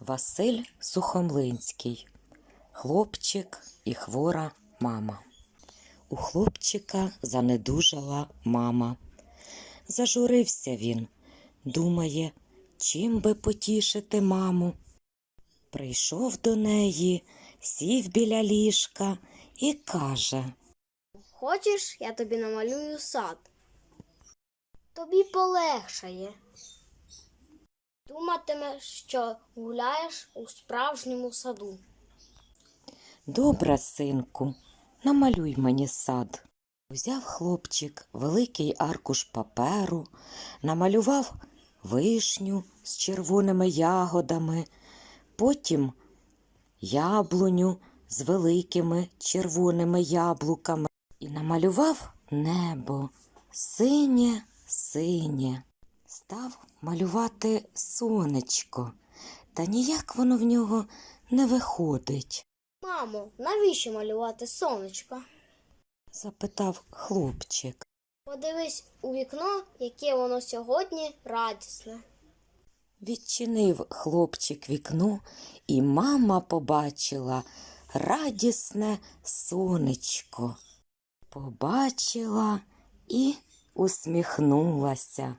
Василь Сухомлинський. Хлопчик і хвора мама. У хлопчика занедужала мама. Зажурився він, думає, чим би потішити маму. Прийшов до неї, сів біля ліжка і каже. Хочеш, я тобі намалюю сад? Тобі полегшає. Думатимеш, що гуляєш у справжньому саду. Добре, синку, намалюй мені сад. Взяв хлопчик великий аркуш паперу, намалював вишню з червоними ягодами, потім яблуню з великими червоними яблуками і намалював небо синє, синє. Став малювати сонечко, та ніяк воно в нього не виходить. Мамо, навіщо малювати сонечко? запитав хлопчик. Подивись у вікно, яке воно сьогодні радісне. Відчинив хлопчик вікно, і мама побачила радісне сонечко. Побачила і усміхнулася.